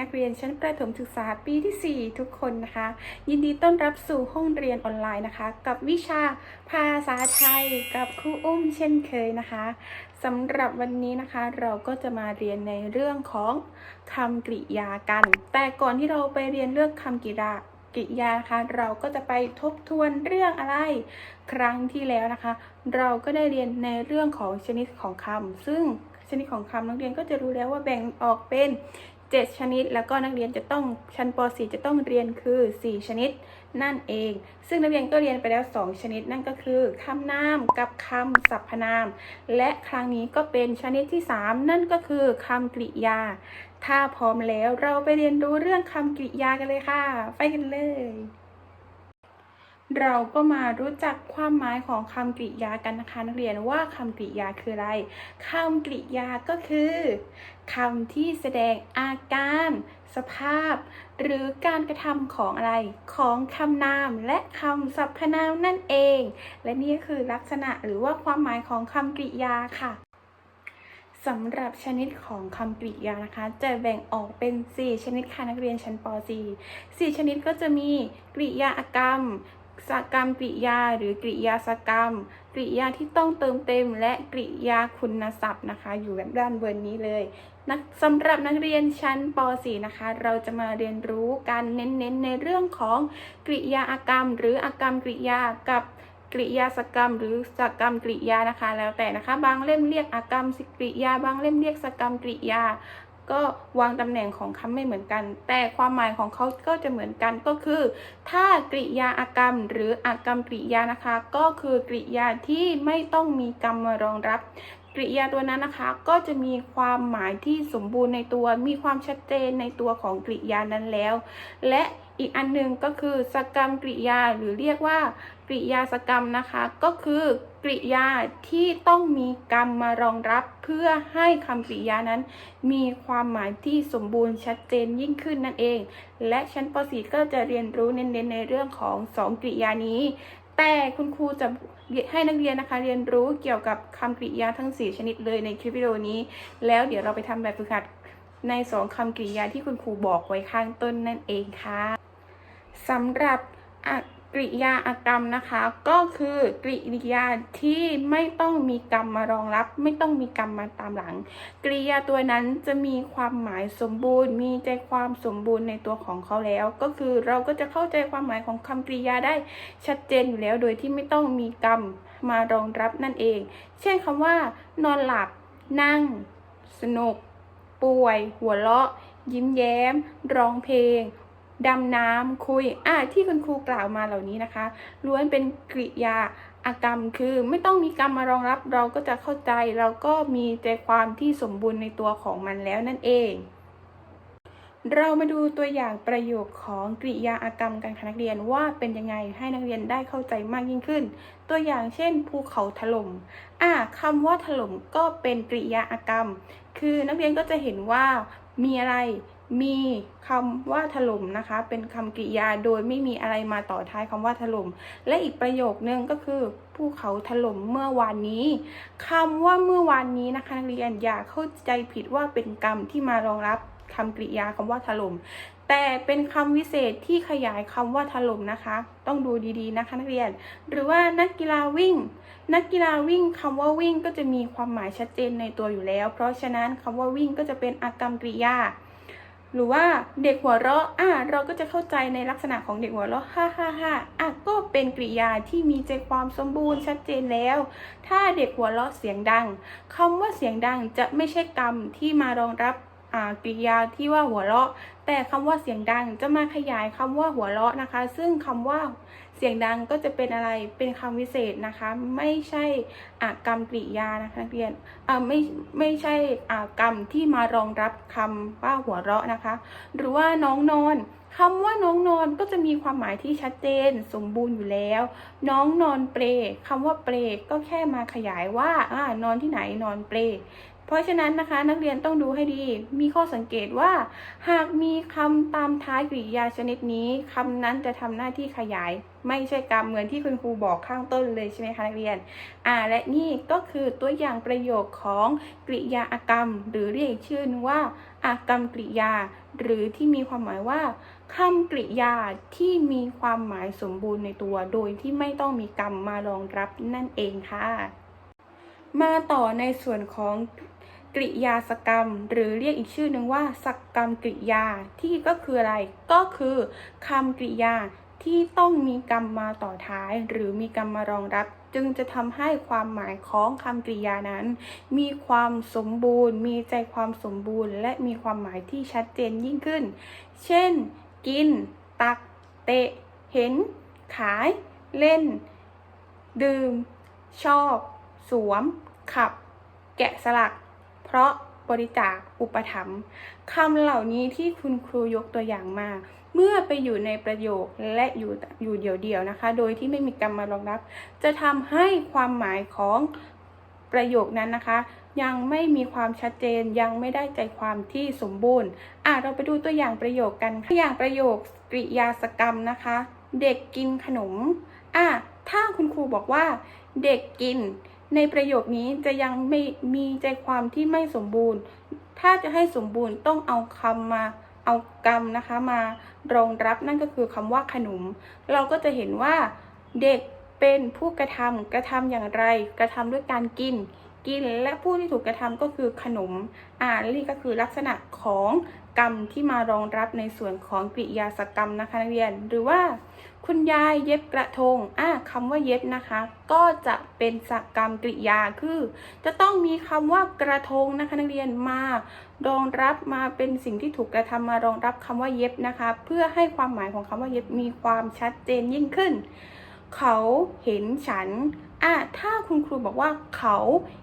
นักเรียนชั้นประถมศึกษาปีที่ 4 ทุกคนนะคะ ยินดีต้อนรับสู่ห้องเรียนออนไลน์นะคะ กับวิชาภาษาไทยกับครูอุ้มเช่นเคยนะคะสำหรับวันนี้นะคะเราก็จะมาเรียนในเรื่องของคำกริยากัน แต่ก่อนที่เราไปเรียนเรื่องคำกริยากริยานะคะเราก็จะไปทบทวนเรื่องอะไร ครั้งที่แล้วนะคะ เราก็ได้เรียนในเรื่องของชนิดของคำซึ่งชนิดของคำนักเรียนก็จะรู้แล้วว่าแบ่งออกเป็น 7 ชนิด แล้วก็นักเรียนจะต้องชั้นป .4 จะต้องเรียนคือ 4 ชนิดนั่นเอง ซึ่งนักเรียนก็เรียนไปแล้ว 2 ชนิดนั่นก็คือคำนามกับคำสรรพนาม และครั้งนี้ก็เป็นชนิดที่ 3 นั่นก็คือคำกริยา ถ้าพร้อมแล้วเราไปเรียนรู้เรื่องคำกริยากันเลยค่ะ ไปกันเลย เราก็มารู้จักความหมายของคำกริยากันนะคะนักเรียนว่าคำกริยาคืออะไรคำกริยาก็คือคำที่แสดงอาการ สภาพ หรือการกระทำของอะไร ของคำนามและคำสรรพนามนั่นเอง และนี่คือลักษณะหรือว่าความหมายของคำกริยาค่ะสำหรับชนิดของคำกริยานะคะ จะแบ่งออกเป็น 4 ชนิดค่ะนักเรียนชั้นป .4 4 ชนิดก็จะมีกริยาอากรรม สกรรมกริยาหรือกริยาสกรรม กริยาที่ต้องเติมเต็ม และกริยาคุณศัพท์นะคะ อยู่แบบด้านบนนี้เลยนะสำหรับนักเรียนชั้นป .4 นะคะ เราจะมาเรียนรู้การเน้นๆในเรื่องของกริยาอากรรม หรืออากรรมกริยากับกริยาสกรรม หรือสกรรมกริยานะคะ แล้วแต่นะคะ บางเล่มเรียกอากรรมสกริยา บางเล่มเรียกสกรรมกริยา ก็วางตำแหน่งของคำไม่เหมือนกัน แต่ความหมายของเขาก็จะเหมือนกันก็คือ ถ้ากริยาอากรรม หรืออากรรมกริยานะคะ ก็คือกริยาที่ไม่ต้องมีกรรมมารองรับ กริยาตัวนั้นนะคะ ก็จะมีความหมายที่สมบูรณ์ในตัว มีความชัดเจนในตัวของกริยานั้นแล้ว และอีกอันหนึ่งก็คือสกรรมกริยาหรือเรียกว่ากริยาสกรรมนะคะ ก็คือกริยาที่ต้องมีกรรมมารองรับเพื่อให้คำกริยานั้น มีความหมายที่สมบูรณ์ชัดเจนยิ่งขึ้นนั่นเอง และชั้นป .4 ก็จะเรียนรู้เน้นๆในเรื่องของสองกริยานี้ แต่คุณครูจะ ให้นักเรียนนะคะ เรียนรู้เกี่ยวกับคำกริยาทั้ง 4 ชนิดเลยในคลิปวิดีโอนี้ แล้วเดี๋ยวเราไปทำแบบฝึกหัดในสองคำกริยาที่คุณครูบอกไว้ข้างต้นนั่นเองค่ะสำหรับอะ กริยาอากรรมนะคะ ก็คือกริยาที่ไม่ต้องมีกรรมมารองรับ ไม่ต้องมีกรรมมาตามหลัง กริยาตัวนั้นจะมีความหมายสมบูรณ์ มีใจความสมบูรณ์ในตัวของเขาแล้ว ก็คือเราก็จะเข้าใจความหมายของคำกริยาได้ชัดเจนอยู่แล้ว โดยที่ไม่ต้องมีกรรมมารองรับนั่นเอง เช่นคำว่า นอนหลับ นั่ง สนุก ป่วย หัวเราะ ยิ้มแย้ม ร้องเพลง ดำน้ำคุยอะที่คุณครูกล่าวมาเหล่านี้นะคะ ล้วนเป็นกริยาอากรรมคือไม่ต้องมีกรรมมารองรับเราก็จะเข้าใจ เราก็มีใจความที่สมบูรณ์ในตัวของมันแล้วนั่นเอง เรามาดูตัวอย่างประโยคของกริยาอากรรมกันค่ะนักเรียนว่าเป็นยังไงให้นักเรียนได้เข้าใจมากยิ่งขึ้น ตัวอย่างเช่น ภูเขาถล่มอะคำว่าถล่มก็เป็นกริยาอากรรม คือนักเรียนก็จะเห็นว่ามีอะไร มีคำว่าถล่มนะคะ เป็นคำกริยาโดยไม่มีอะไรมาต่อท้ายคำว่าถล่ม และอีกประโยคนึงก็คือภูเขาถล่มเมื่อวานนี้คำว่าเมื่อวานนี้นะคะนักเรียนอย่าเข้าใจผิดว่าเป็นกรรมที่มารองรับคำกริยาคำว่าถล่มแต่เป็นคำวิเศษที่ขยายคำว่าถล่มนะคะ ต้องดูดีๆนะคะนักเรียน หรือว่านักกีฬาวิ่ง นักกีฬาวิ่งคำว่าวิ่งก็จะมีความหมายชัดเจนในตัวอยู่แล้ว เพราะฉะนั้นคำว่าวิ่งก็จะเป็นอากรรมกริยา หรือว่าเด็กหัวเราะอะเราก็จะเข้าใจในลักษณะของเด็กหัวเราะฮ่าฮ่าฮ่าอะก็เป็นกริยาที่มีใจความสมบูรณ์ชัดเจนแล้ว ถ้าเด็กหัวเราะเสียงดังคำว่าเสียงดังจะไม่ใช่กรรมที่มารองรับอ่ากริยาที่ว่าหัวเราะ แต่คำว่าเสียงดังจะมาขยายคำว่าหัวเราะนะคะ ซึ่งคำว่า เสียงดังก็จะเป็นอะไรเป็นคำวิเศษนะคะ ไม่ใช่อากรรมกริยานะคะนักเรียนอ่าไม่ไม่ใช่อากรรมที่มารองรับคำว่าหัวเราะนะคะ หรือว่าน้องนอนคำว่าน้องนอนก็จะมีความหมายที่ชัดเจนสมบูรณ์อยู่แล้ว น้องนอนเปลคำว่าเปลก็แค่มาขยายว่าอ่านอนที่ไหนนอนเปล เพราะฉะนั้นนะคะนักเรียนต้องดูให้ดี มีข้อสังเกตว่า หากมีคำตามท้ายกริยาชนิดนี้คำนั้นจะทำหน้าที่ขยาย ไม่ใช่กรรมเหมือนที่คุณครูบอกข้างต้นเลยใช่ไหมคะนักเรียน อ่า และนี่ก็คือตัวอย่างประโยคของกริยาอากรรม หรือเรียกชื่อนึงว่าอากรรมกริยา หรือที่มีความหมายว่าคำกริยาที่มีความหมายสมบูรณ์ในตัว โดยที่ไม่ต้องมีกรรมมารองรับนั่นเองค่ะ มาต่อในส่วนของ กริยาสกรรม หรือเรียกอีกชื่อหนึ่งว่าสกกรรมกริยาที่ก็คืออะไร ก็คือคำกริยาที่ต้องมีกรรมมาต่อท้าย หรือมีกรรมมารองรับ จึงจะทำให้ความหมายของคำกริยานั้น มีความสมบูรณ์ มีใจความสมบูรณ์ และมีความหมายที่ชัดเจนยิ่งขึ้น เช่น กิน ตัก เตะ เห็น ขาย เล่น ดื่ม ชอบ สวม ขับ แกะสลัก เพราะบริจาคอุปถัมภ์คำเหล่านี้ที่คุณครูยกตัวอย่างมา เมื่อไปอยู่ในประโยคและอยู่อยู่เดี่ยวๆนะคะ โดยที่ไม่มีกรรมมารองรับ จะทำให้ความหมายของประโยคนั้นนะคะ ยังไม่มีความชัดเจนยังไม่ได้ใจความที่สมบูรณ์อะเราไปดูตัวอย่างประโยคกันตัวอย่างประโยคกริยาสกรรมนะคะ เด็กกินขนมอะถ้าคุณครูบอกว่า เด็กกิน ในประโยคนี้จะยังไม่มีใจความที่ไม่สมบูรณ์ ถ้าจะให้สมบูรณ์ต้องเอาคำมาเอากรรมนะคะมารองรับนั่นก็คือคำว่าขนม เราก็จะเห็นว่าเด็กเป็นผู้กระทำกระทำอย่างไร กระทำด้วยการกิน กินและผู้ที่ถูกกระทำก็คือขนม อ่านี่ก็คือลักษณะของกรรมที่มารองรับในส่วนของกริยาสกรรมนะคะนักเรียน หรือว่า คุณยายเย็บกระทงอ่าคำว่าเย็บนะคะ ก็จะเป็นสกรรมกริยาคือ จะต้องมีคำว่ากระทงนะคะนักเรียนมารองรับมาเป็นสิ่งที่ถูกกระทำมารองรับคำว่าเย็บนะคะ เพื่อให้ความหมายของคำว่าเย็บมีความชัดเจนยิ่งขึ้น เขาเห็นฉันอะถ้าคุณครูบอกว่าเขา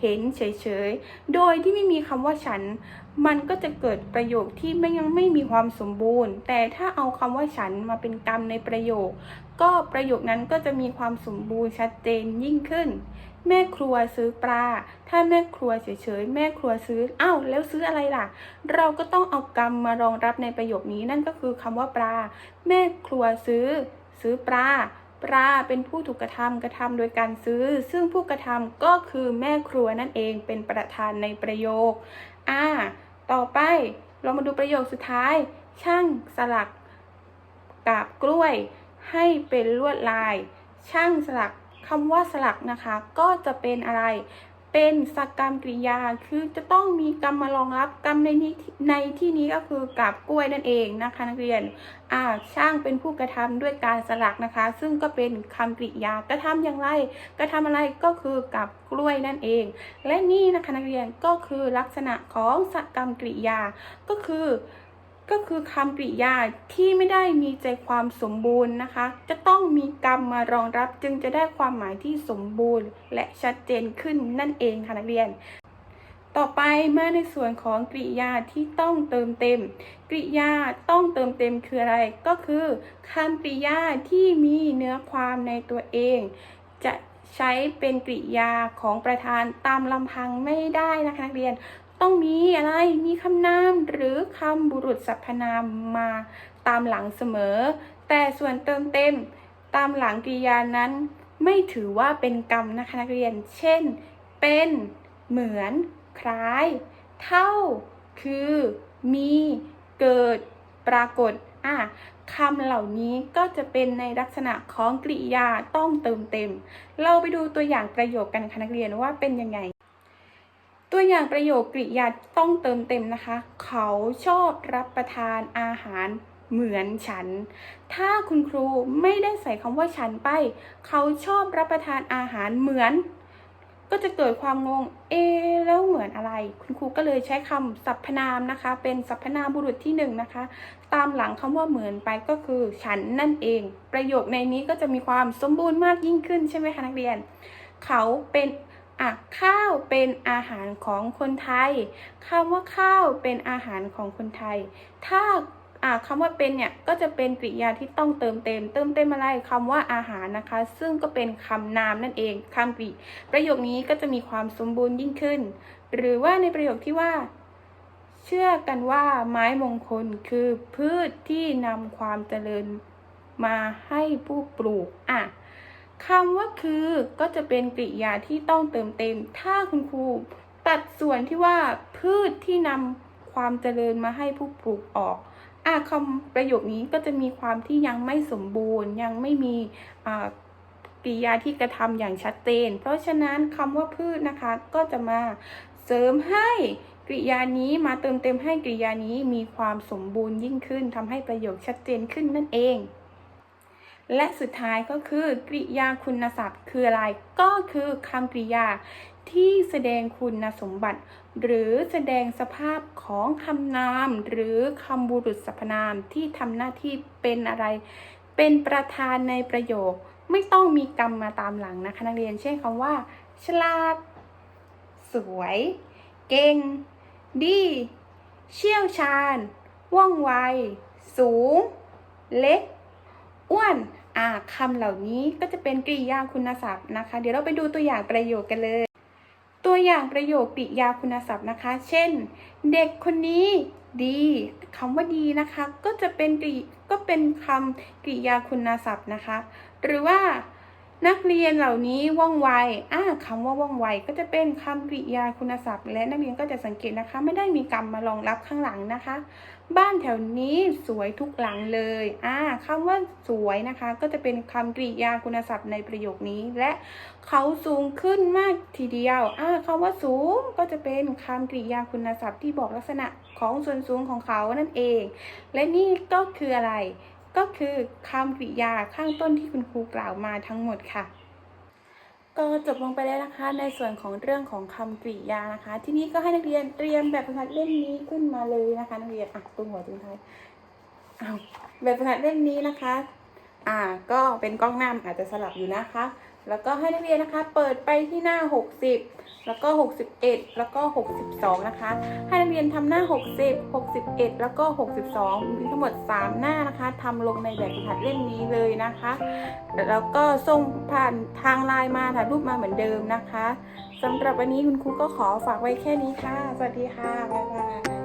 เห็นเฉยๆ โดยที่ไม่มีคำว่าฉัน มันก็จะเกิดประโยคที่ไม่ยังไม่มีความสมบูรณ์ แต่ถ้าเอาคำว่าฉันมาเป็นกรรมในประโยค ก็ประโยคนั้นก็จะมีความสมบูรณ์ชัดเจนยิ่งขึ้น แม่ครัวซื้อปลา ถ้าแม่ครัวเฉยๆ แม่ครัวซื้ออ้าวแล้วซื้ออะไรล่ะ เราก็ต้องเอากรรมมารองรับในประโยคนี้นั่นก็คือคำว่าปลา แม่ครัวซื้อ ซื้อปลา ปลาเป็นผู้ถูกกระทำกระทำโดยการซื้อ ซึ่งผู้กระทำก็คือแม่ครัวนั่นเองเป็นประธานในประโยคอ่าต่อไปเรามาดูประโยคสุดท้าย ช่างสลักกาบกล้วย ให้เป็นลวดลาย ช่างสลักคำว่าสลักนะคะ ก็จะเป็นอะไร เป็นสกรรมกริยา คือจะต้องมีกรรมมารองรับกรรมในนี้ในที่นี้ก็คือกาบกล้วยนั่นเองนะคะนักเรียนอ่าช่างเป็นผู้กระทำด้วยการสลักนะคะ ซึ่งก็เป็นคำกริยากระทำอย่างไร กระทำอะไรก็คือกับกล้วยนั่นเอง และนี่นะคะนักเรียนก็คือลักษณะของสกรรมกริยาก็คือ ก็คือคำกริยาที่ไม่ได้มีใจความสมบูรณ์นะคะ จะต้องมีกรรมมารองรับจึงจะได้ความหมายที่สมบูรณ์ และชัดเจนขึ้นนั่นเองค่ะนักเรียน ต่อไปมาในส่วนของกริยาที่ต้องเติมเต็ม กริยาต้องเติมเต็มคืออะไร ก็คือคำกริยาที่มีเนื้อความในตัวเอง จะใช้เป็นกริยาของประธานตามลำพังไม่ได้นะคะนักเรียน ต้องมีอะไร มีคำนามหรือคำบุรุษสรรพนามมาตามหลังเสมอ แต่ส่วนเติมเต็มตามหลังกริยานั้น ไม่ถือว่าเป็นกรรมนะคะนักเรียน เช่น เป็น เหมือน คล้าย เท่า คือ มี เกิด ปรากฏอะคำเหล่านี้ก็จะเป็นในลักษณะของกริยาต้องเติมเต็ม เราไปดูตัวอย่างประโยคกันค่ะนักเรียนว่าเป็นยังไง ตัวอย่างประโยคกริยาต้องเติมเต็มนะคะ เขาชอบรับประทานอาหารเหมือนฉัน ถ้าคุณครูไม่ได้ใส่คำว่าฉันไป เขาชอบรับประทานอาหารเหมือน ก็จะเกิดความงง เอ แล้วเหมือนอะไร คุณครูก็เลยใช้คำสรรพนามนะคะ เป็นสรรพนามบุรุษที่หนึ่งนะคะ ตามหลังคำว่าเหมือนไปก็คือ ฉันนั่นเอง ประโยคในนี้ก็จะมีความสมบูรณ์มากยิ่งขึ้นใช่ไหมคะนักเรียน เขาเป็น อะข้าวเป็นอาหารของคนไทยคำว่าข้าวเป็นอาหารของคนไทย ถ้าอะคำว่าเป็นเนี่ยก็จะเป็นกริยาที่ต้องเติมเต็ม เติมเต็มอะไรคำว่าอาหารนะคะ ซึ่งก็เป็นคำนามนั่นเองคำกริประโยคนี้ก็จะมีความสมบูรณ์ยิ่งขึ้น หรือว่าในประโยคที่ว่า เชื่อกันว่าไม้มงคลคือพืชที่นำความเจริญมาให้ผู้ปลูกอะ คำว่าคือก็จะเป็นกริยาที่ต้องเติมเต็ม ถ้าคุณครูตัดส่วนที่ว่าพืชที่นำความเจริญมาให้ผู้ปลูกออกอะคำประโยคนี้ก็จะมีความที่ยังไม่สมบูรณ์ ยังไม่มีอ่ากริยาที่กระทำอย่างชัดเจน เพราะฉะนั้นคำว่าพืชนะคะก็จะมาเสริมให้กริยานี้มาเติมเต็มให้กริยานี้มีความสมบูรณ์ยิ่งขึ้นทำให้ประโยคชัดเจนขึ้นนั่นเอง และสุดท้ายก็คือกริยาคุณศัพท์คืออะไร ก็คือคำกริยาที่แสดงคุณสมบัติ หรือแสดงสภาพของคำนาม หรือคำบุรุษสรรพนามที่ทำหน้าที่เป็นอะไร เป็นประธานในประโยค ไม่ต้องมีกรรมมาตามหลังนะคะนักเรียนเช่นคำว่า ฉลาด สวย เก่ง ดี เชี่ยวชาญ ว่องไว สูง เล็ก อ้วนอ่าคำเหล่านี้ก็จะเป็นกริยาคุณศัพท์นะคะ เดี๋ยวเราไปดูตัวอย่างประโยคกันเลย ตัวอย่างประโยคกริยาคุณศัพท์นะคะ เช่น เด็กคนนี้ดีคำว่าดีนะคะ ก็จะเป็นกริก็เป็นคำกริยาคุณศัพท์นะคะ หรือว่า นักเรียนเหล่านี้ว่องไวอ่าคำว่าว่องไวก็จะเป็นคำกริยาคุณศัพท์ และนักเรียนก็จะสังเกตนะคะ ไม่ได้มีกรรมมารองรับข้างหลังนะคะ บ้านแถวนี้สวยทุกหลังเลยอ่าคำว่าสวยนะคะ ก็จะเป็นคำกริยาคุณศัพท์ในประโยคนี้ และเขาสูงขึ้นมากทีเดียวอ่าคำว่าสูงก็จะเป็นคำกริยาคุณศัพท์ที่บอกลักษณะของส่วนสูงของเขานั่นเอง และนี่ก็คืออะไร ก็คือคำกริยาข้างต้นที่คุณครูกล่าวมาทั้งหมดค่ะ ก็จบลงไปแล้วนะคะ ในส่วนของเรื่องของคำกริยานะคะ ทีนี้ก็ให้นักเรียนเตรียมแบบฝึกหัดเล่มนี้ขึ้นมาเลยนะคะ นักเรียนอะตุ้งหัวตุ้งท้ายเอาแบบฝึกหัดเล่มนี้นะคะ อ่า ก็เป็นกล้องหน้ามอาจจะสลับอยู่นะคะ แล้วก็ให้นักเรียนนะคะ เปิดไปที่หน้า 60 แล้วก็ 61 แล้วก็ 62 นะคะ ให้นักเรียนทำหน้า 60 61 แล้วก็ 62 มีทั้งหมด 3 หน้านะคะทำลงในแบบหัดเล่มนี้เลยนะคะ แล้วก็ส่งผ่านทางไลน์มาถ่ายรูปมาเหมือนเดิมนะคะสำหรับวันนี้คุณครูก็ขอฝากไว้แค่นี้ค่ะ สวัสดีค่ะ บ๊ายบาย